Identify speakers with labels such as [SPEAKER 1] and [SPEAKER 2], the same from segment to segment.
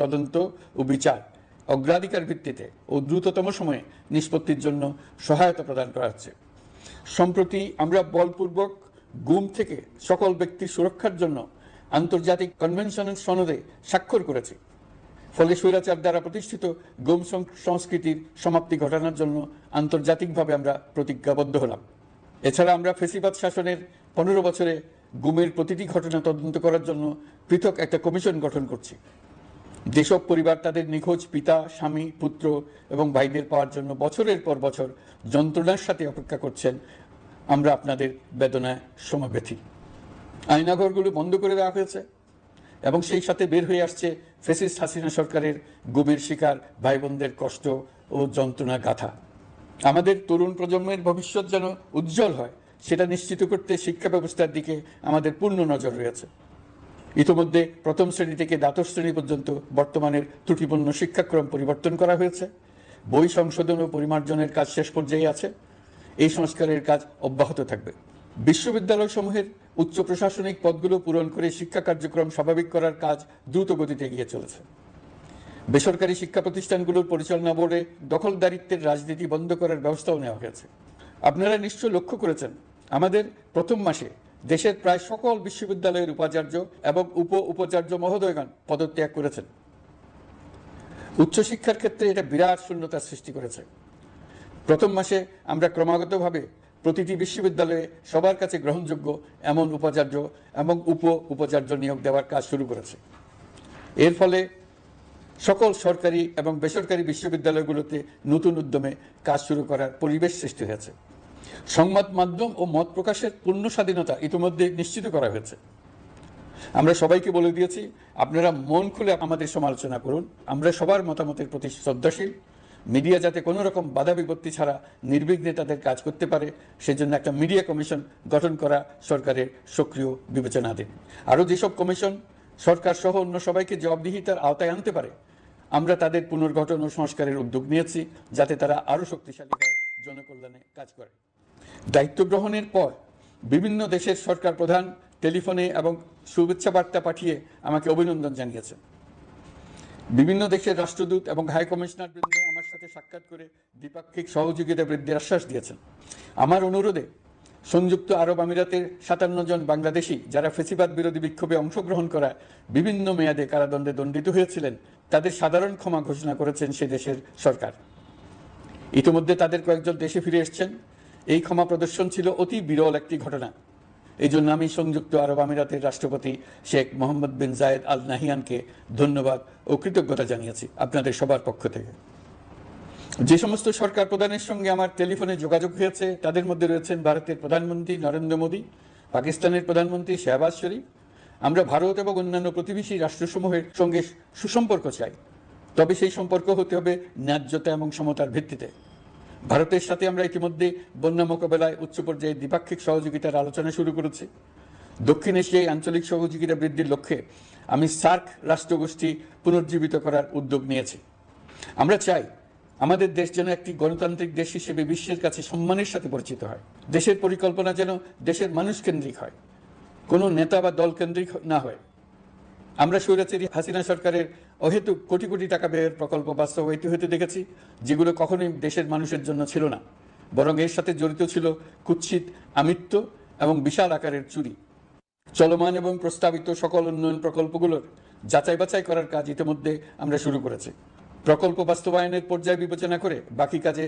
[SPEAKER 1] তদন্ত ও বিচার অগ্রাধিকার ভিত্তিতে ও দ্রুততম সময়ে নিষ্পত্তির জন্য সহায়তা প্রদান করা হচ্ছে। সম্প্রতি আমরা বলপূর্বক গুম থেকে সকল ব্যক্তির সুরক্ষার জন্য আন্তর্জাতিক কনভেনশনের সনদে স্বাক্ষর করেছি। ফলে স্বৈরাচার দ্বারা প্রতিষ্ঠিত গুম সংস্কৃতির সমাপ্তি ঘটানোর জন্য আন্তর্জাতিকভাবে আমরা প্রতিজ্ঞাবদ্ধ হলাম। এছাড়া আমরা ফেসিবাদ শাসনের পনেরো বছরে গুমের প্রতিটি ঘটনা তদন্ত করার জন্য পৃথক একটা কমিশন গঠন করছি। যেসব পরিবার তাদের নিখোঁজ পিতা, স্বামী, পুত্র এবং ভাইদের পাওয়ার জন্য বছরের পর বছর যন্ত্রণার সাথে অপেক্ষা করছেন, আমরা আপনাদের বেদনায় সমবেথী। আয়নাঘরগুলো বন্ধ করে দেওয়া হয়েছে এবং সেই সাথে বের হয়ে আসছে ফেসিস্ট হাসিনা সরকারের গুমের শিকার ভাই বোনদের কষ্ট ও যন্ত্রণা গাথা। আমাদের তরুণ প্রজন্মের ভবিষ্যৎ যেন উজ্জ্বল হয়, সেটা নিশ্চিত করতে শিক্ষা ব্যবস্থার দিকে আমাদের পূর্ণ নজর রয়েছে। ইতোমধ্যে প্রথম শ্রেণি থেকে দ্বাদশ শ্রেণি পর্যন্ত বর্তমানের ত্রুটিপূর্ণ শিক্ষাক্রম পরিবর্তন করা হয়েছে। বই সংশোধন ও পরিমার্জনের কাজ শেষ পর্যায়ে আছে। এই সংস্কারের কাজ অব্যাহত থাকবে। বিশ্ববিদ্যালয় সমূহের উচ্চ প্রশাসনিক পদগুলো পূরণ করে শিক্ষা কার্যক্রম স্বাভাবিক করার কাজ দ্রুত গতিতে এগিয়ে চলেছে। বেসরকারি শিক্ষা প্রতিষ্ঠানগুলোর পরিচালনা বোর্ডে দখলদারিত্বের রাজনীতি বন্ধ করার ব্যবস্থাও নেওয়া হয়েছে। আপনারা নিশ্চয় লক্ষ্য করেছেন, আমাদের প্রথম মাসে দেশের প্রায় সকল বিশ্ববিদ্যালয়ের উপাচার্য এবং উপ উপাচার্য মহোদয়গণ পদত্যাগ করেছেন। উচ্চশিক্ষার ক্ষেত্রে এটা বিরাট শূন্যতার সৃষ্টি করেছে। প্রথম মাসে আমরা ক্রমাগতভাবে প্রতিটি বিশ্ববিদ্যালয়ে সবার কাছে গ্রহণযোগ্য এমন উপাচার্য এবং উপ উপাচার্য নিয়োগ দেওয়ার কাজ শুরু করেছে। এর ফলে সকল সরকারি এবং বেসরকারি বিশ্ববিদ্যালয়গুলোতে নতুন উদ্যমে কাজ শুরু করার পরিবেশ সৃষ্টি হয়েছে। সংবাদ মাধ্যম ও মত প্রকাশের পূর্ণ স্বাধীনতা ইতিমধ্যে নিশ্চিত করা হয়েছে। আমরা সবাইকে বলে দিয়েছি, আপনারা মন খুলে আমাদের সমালোচনা করুন। আমরা সবার মতামতের প্রতি শ্রদ্ধাশীল। মিডিয়া যাতে কোনো রকম বাধা বিপত্তি ছাড়া নির্বিঘ্নে তাদের কাজ করতে পারে, সেজন্য একটা মিডিয়া কমিশন গঠন করা সরকারের সক্রিয় বিবেচনাধীন আরও যেসব কমিশন, সরকার সহ অন্য সবাইকে জবাবদিহিতার আওতায় আনতে পারে, আমরা তাদের পুনর্গঠন ও সংস্কারের উদ্যোগ নিয়েছি, যাতে তারা আরও শক্তিশালী হয়, জনকল্যাণে কাজ করে। দায়িত্ব গ্রহণের পর বিভিন্ন দেশের সরকার প্রধান টেলিফোনে এবং শুভেচ্ছা বার্তা পাঠিয়ে আমাকে অভিনন্দন জানিয়েছেন বিভিন্ন দেশের রাষ্ট্রদূত এবং হাই কমিশনার বৃন্দ আমার সাথে সাক্ষাৎ করে দ্বিপাক্ষিক সহযোগিতা বৃদ্ধির আশ্বাস দিয়েছেন। আমার অনুরোধে সংযুক্ত আরব আমিরাতের সাতান্ন জন বাংলাদেশি যারা ফেসিবাদ বিরোধী বিক্ষোভে অংশগ্রহণ করা বিভিন্ন মেয়াদে কারাদণ্ডে দণ্ডিত হয়েছিলেন, তাদের সাধারণ ক্ষমা ঘোষণা করেছেন সে দেশের সরকার। ইতিমধ্যে তাদের কয়েকজন দেশে ফিরে এসেছেন। এই ক্ষমা প্রদর্শন ছিল অতি বিরল একটি ঘটনা। এই জন্য আমি সংযুক্ত আরব আমিরাতের রাষ্ট্রপতি শেখ মোহাম্মদ বিন জায়েদ আল নাহিয়ানকে ধন্যবাদ ও কৃতজ্ঞতা জানিয়েছি আপনাদের সবার পক্ষ থেকে। যে সমস্ত সরকার প্রধানের সঙ্গে আমার টেলিফোনে যোগাযোগ হয়েছে, তাদের মধ্যে রয়েছেন ভারতের প্রধানমন্ত্রী নরেন্দ্র মোদী, পাকিস্তানের প্রধানমন্ত্রী শেহবাজ শরীফ। আমরা ভারত এবং অন্যান্য প্রতিবেশী রাষ্ট্রসমূহের সঙ্গে সুসম্পর্ক চাই। তবে সেই সম্পর্ক হতে হবে ন্যায্যতা এবং সমতার ভিত্তিতে। ভারতের সাথে আমরা ইতিমধ্যে বন্যা মোকাবেলায় উচ্চ পর্যায়ে দ্বিপাক্ষিক সহযোগিতার আলোচনা শুরু করেছি। দক্ষিণ এশিয়ায় আঞ্চলিক সহযোগিতা বৃদ্ধির লক্ষ্যে আমি সার্ক রাষ্ট্রগোষ্ঠী পুনর্জীবিত করার উদ্যোগ নিয়েছি। আমরা চাই আমাদের দেশ যেন একটি গণতান্ত্রিক দেশ হিসেবে বিশ্বের কাছে সম্মানের সাথে পরিচিত হয়। দেশের পরিকল্পনা যেন দেশের মানুষ কেন্দ্রিক হয়। কোনো নেতা বা দল কেন্দ্রিক না হয়। আমরা স্বৈরাচারী হাসিনা সরকারের অহেতুক কোটি কোটি টাকা ব্যয়ের প্রকল্প বাস্তবায়িত হতে দেখেছি, যেগুলো কখনোই দেশের মানুষের জন্য ছিল না। বরং এর সাথে জড়িত ছিল কুৎসিত আমিত্ব এবং বিশাল আকারের চুরি। চলমান এবং প্রস্তাবিত সকল উন্নয়ন প্রকল্পগুলোর যাচাই বাছাই করার কাজ ইতিমধ্যে আমরা শুরু করেছি। প্রকল্প বাস্তবায়নের পর্যায় বিবেচনা করে বাকি কাজে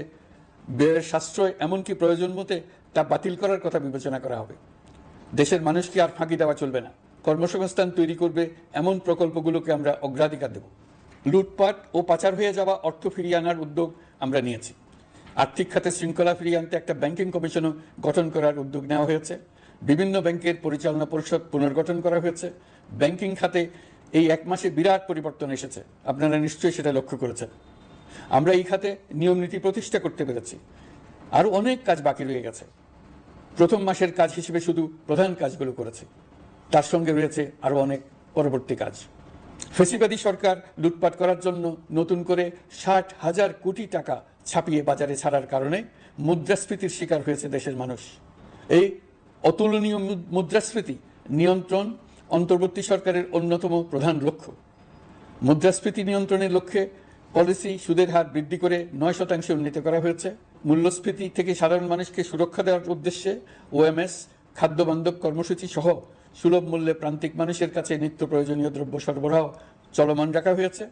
[SPEAKER 1] ব্যয়ের সাশ্রয় এমনকি প্রয়োজন মতে তা বাতিল করার কথা বিবেচনা করা হবে। দেশের মানুষকে আর ফাঁকি দেওয়া চলবে না। কর্মসংস্থান তৈরি করবে, এমন প্রকল্পগুলোকে আমরা অগ্রাধিকার দেব। লুটপাট ও পাচার হয়ে যাওয়া অর্থ ফিরিয়ে আনার উদ্যোগ আমরা নিয়েছি। আর্থিক খাতে শৃঙ্খলা ফিরিয়ে আনতে একটা ব্যাংকিং কমিশনও গঠন করার উদ্যোগ নেওয়া হয়েছে। বিভিন্ন ব্যাংকের পরিচালনা পরিষদ পুনর্গঠন করা হয়েছে। ব্যাংকিং খাতে এই এক মাসে বিরাট পরিবর্তন এসেছে। আপনারা নিশ্চয়ই সেটা লক্ষ্য করেছেন। আমরা এই খাতে নিয়ম নীতি প্রতিষ্ঠা করতে পেরেছি। আরও অনেক কাজ বাকি রয়ে গেছে। প্রথম মাসের কাজ হিসেবে শুধু প্রধান কাজগুলো করেছে। তার সঙ্গে রয়েছে আরও অনেক পরবর্তী কাজ। ফেসিবাদী সরকার লুটপাট করার জন্য নতুন করে ষাট হাজার কোটি টাকা ছাপিয়ে বাজারে ছাড়ার কারণে মুদ্রাস্ফীতির শিকার হয়েছে দেশের মানুষ। এই অতুলনীয় মুদ্রাস্ফীতি নিয়ন্ত্রণ অন্তর্বর্তী সরকারের অন্যতম প্রধান লক্ষ্য। মুদ্রাস্ফীতি নিয়ন্ত্রণের লক্ষ্যে পলিসি সুদের হার বৃদ্ধি করে নয় শতাংশে উন্নীত করা হয়েছে। মূল্যস্ফীতি থেকে সাধারণ মানুষকে সুরক্ষা দেওয়ার উদ্দেশ্যে ওএমএস খাদ্য বান্ধব কর্মসূচি সহ সুলভ মূল্যে প্রান্তিক মানুষের কাছে নিত্য প্রয়োজনীয় দ্রব্য সরবরাহ চলমান রাখা হয়েছে।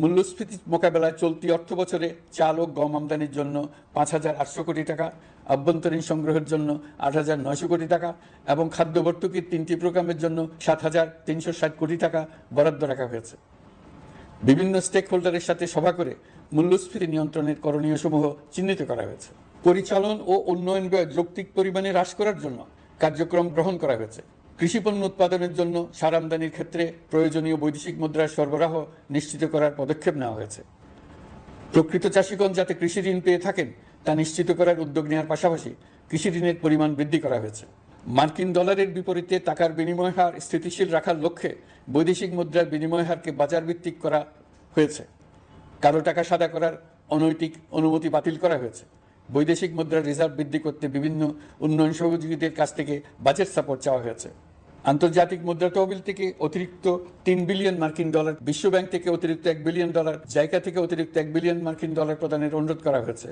[SPEAKER 1] মূল্যস্ফীতি মোকাবেলায় চলতি অর্থ বছরে চাল ও গম আমদানির জন্য পাঁচ হাজার আটশো কোটি টাকা, আভ্যন্তরীণ সংগ্রহের জন্য আট হাজার নয়শো কোটি টাকা এবং খাদ্য ভর্তুকির তিনটি প্রোগ্রামের জন্য সাত হাজার তিনশো ষাট কোটি টাকা বরাদ্দ রাখা হয়েছে। বিভিন্ন স্টেক হোল্ডারের সাথে সভা করে মূল্যস্ফীতি নিয়ন্ত্রণের করণীয় সমূহ চিহ্নিত করা হয়েছে। পরিচালন ও উন্নয়ন ব্যয় যৌক্তিক পরিমাণে হ্রাস করার জন্য কার্যক্রম গ্রহণ করা হয়েছে। কৃষি পণ্য উৎপাদনের জন্য সার আমদানির ক্ষেত্রে প্রয়োজনীয় বৈদেশিক মুদ্রার সরবরাহ নিশ্চিত করার পদক্ষেপ নেওয়া হয়েছে। প্রকৃত চাষিগণ যাতে কৃষি ঋণ পেয়ে থাকেন, তা নিশ্চিত করার উদ্যোগ নেওয়ার পাশাপাশি কৃষি ঋণের পরিমাণ বৃদ্ধি করা হয়েছে। মার্কিন ডলারের বিপরীতে টাকার বিনিময় হার স্থিতিশীল রাখার লক্ষ্যে বৈদেশিক মুদ্রার বিনিময় হারকে বাজার ভিত্তিক করা হয়েছে। কালো টাকা সাদা করার অনৈতিক অনুমতি বাতিল করা হয়েছে। বৈদেশিক মুদ্রার রিজার্ভ বৃদ্ধি করতে বিভিন্ন উন্নয়ন সহযোগীদের কাছ থেকে বাজেট সাপোর্ট চাওয়া হয়েছে। আন্তর্জাতিক মুদ্রা তহবিল থেকে অতিরিক্ত তিন বিলিয়ন মার্কিন ডলার বিশ্ব ব্যাংক থেকে অতিরিক্ত এক বিলিয়ন ডলার জায়গা থেকে অতিরিক্ত এক বিলিয়ন মার্কিন ডলার প্রদানের অনুরোধ করা হয়েছে।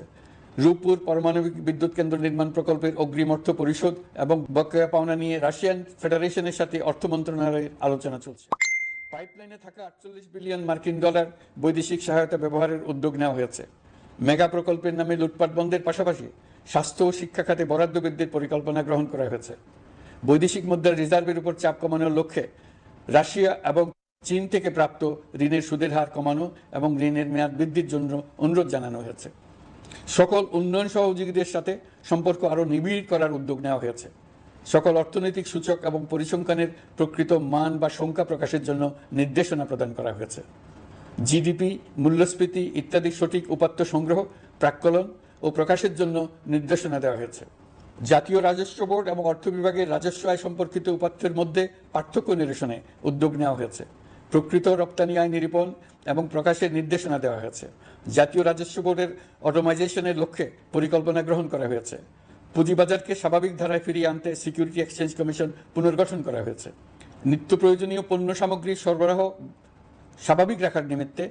[SPEAKER 1] রূপপুর পারমাণবিক বিদ্যুৎ কেন্দ্র নির্মাণ প্রকল্পের অগ্রিম অর্থ পরিশোধ এবং বকেয়া পাওনা নিয়ে রাশিয়ান ফেডারেশনের সাথে অর্থ মন্ত্রণালয়ের আলোচনা চলছে। পাইপলাইনে থাকা আটচল্লিশ বিলিয়ন মার্কিন ডলার বৈদেশিক সহায়তা ব্যবহারের উদ্যোগ নেওয়া হয়েছে। মেগা প্রকল্পের নামে লুটপাট বন্ধের পাশাপাশি স্বাস্থ্য ও শিক্ষা খাতে বরাদ্দ বৃদ্ধির পরিকল্পনা গ্রহণ করা হয়েছে। বৈদেশিক মুদ্রার রিজার্ভের উপর চাপ কমানোর লক্ষ্যে রাশিয়া এবং চীন থেকে প্রাপ্ত ঋণের সুদের হার কমানো এবং ঋণের মেয়াদ বৃদ্ধির জন্য অনুরোধ জানানো হয়েছে। সকল উন্নয়ন সহযোগীদের সাথে সম্পর্ক আরও নিবিড় করার উদ্যোগ নেওয়া হয়েছে। সকল অর্থনৈতিক সূচক এবং পরিসংখ্যানের প্রকৃত মান বা সংখ্যা প্রকাশের জন্য নির্দেশনা প্রদান করা হয়েছে। জিডিপি, মূল্যস্ফীতি ইত্যাদি সঠিক উপাত্ত সংগ্রহ, প্রাক্কলন ও প্রকাশের জন্য নির্দেশনা দেওয়া হয়েছে। জাতীয় রাজস্ব বোর্ড এবং অর্থ বিভাগের রাজস্ব আয় সম্পর্কিত উপাত্তের মধ্যে পার্থক্য নিরসনে উদ্যোগ নেওয়া হয়েছে। প্রকৃত রপ্তানি আয় নিরূপণ এবং প্রকাশের নির্দেশনা দেওয়া হয়েছে। জাতীয় রাজস্ব বোর্ডের অটোমাইজেশনের লক্ষ্যে পরিকল্পনা গ্রহণ করা হয়েছে। পুঁজিবাজারকে স্বাভাবিক ধারায় ফিরিয়ে আনতে সিকিউরিটি এক্সচেঞ্জ কমিশন পুনর্গঠন করা হয়েছে। নিত্য প্রয়োজনীয় পণ্য সামগ্রীর সরবরাহ স্বাভাবিক রাখার নিমিত্তে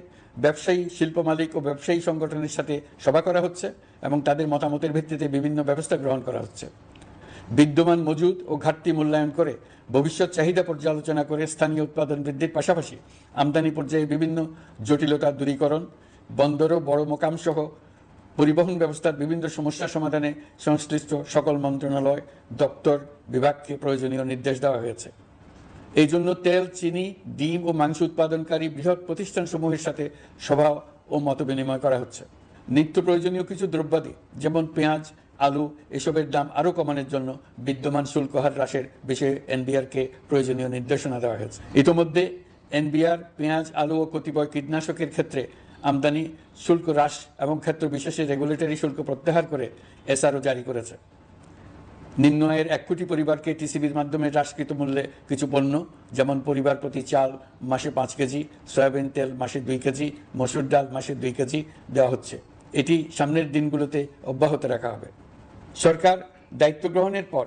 [SPEAKER 1] ব্যবসায়ী, শিল্প মালিক ও ব্যবসায়ী সংগঠনের সাথে সভা করা হচ্ছে এবং তাদের মতামতের ভিত্তিতে বিভিন্ন ব্যবস্থা গ্রহণ করা হচ্ছে। বিদ্যমান মজুদ ও ঘাটতি মূল্যায়ন করে ভবিষ্যৎ চাহিদা পর্যালোচনা করে স্থানীয় উৎপাদন বৃদ্ধির পাশাপাশি আমদানি পর্যায়ে বিভিন্ন জটিলতা দূরীকরণ, বন্দর ও বড় মোকাম সহ পরিবহন ব্যবস্থার বিভিন্ন সমস্যা সমাধানে সংশ্লিষ্ট সকল মন্ত্রণালয়, দপ্তর, বিভাগকে প্রয়োজনীয় নির্দেশ দেওয়া হয়েছে। এই জন্য তেল, চিনি, ডিম ও মাংস উৎপাদনকারী বৃহৎ প্রতিষ্ঠানসমূহের সাথে সভা ও মত বিনিময় করা হচ্ছে। নিত্য প্রয়োজনীয় কিছু দ্রব্যাদি, যেমন পেঁয়াজ, আলু, এসবের দাম আরও কমানোর জন্য বিদ্যমান শুল্ক হার হ্রাসের বিষয়ে এনবিআরকে প্রয়োজনীয় নির্দেশনা দেওয়া হয়েছে। ইতোমধ্যে এনবিআর, পেঁয়াজ, আলু ও কতিপয় কীটনাশকের ক্ষেত্রে আমদানি শুল্ক হ্রাস এবং ক্ষেত্র বিশেষে রেগুলেটরি শুল্ক প্রত্যাহার করে এসআরও জারি করেছে। নিম্ন আয়ের এক কোটি পরিবারকে টিসিবির মাধ্যমে হ্রাসকৃত মূল্যে কিছু পণ্য, যেমন পরিবার প্রতি চাল মাসে পাঁচ কেজি, সয়াবিন তেল মাসে দুই কেজি, মসুর ডাল মাসে দুই কেজি দেওয়া হচ্ছে। এটি সামনের দিনগুলোতে অব্যাহত রাখা হবে। সরকার দায়িত্ব গ্রহণের পর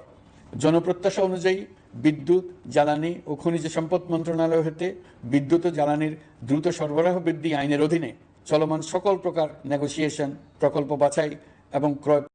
[SPEAKER 1] জনপ্রত্যাশা অনুযায়ী বিদ্যুৎ, জ্বালানি ও খনিজ সম্পদ মন্ত্রণালয় হতে বিদ্যুৎ ও জ্বালানির দ্রুত সরবরাহ বৃদ্ধি আইনের অধীনে চলমান সকল প্রকার নেগোসিয়েশন প্রকল্প বাছাই এবং ক্রয়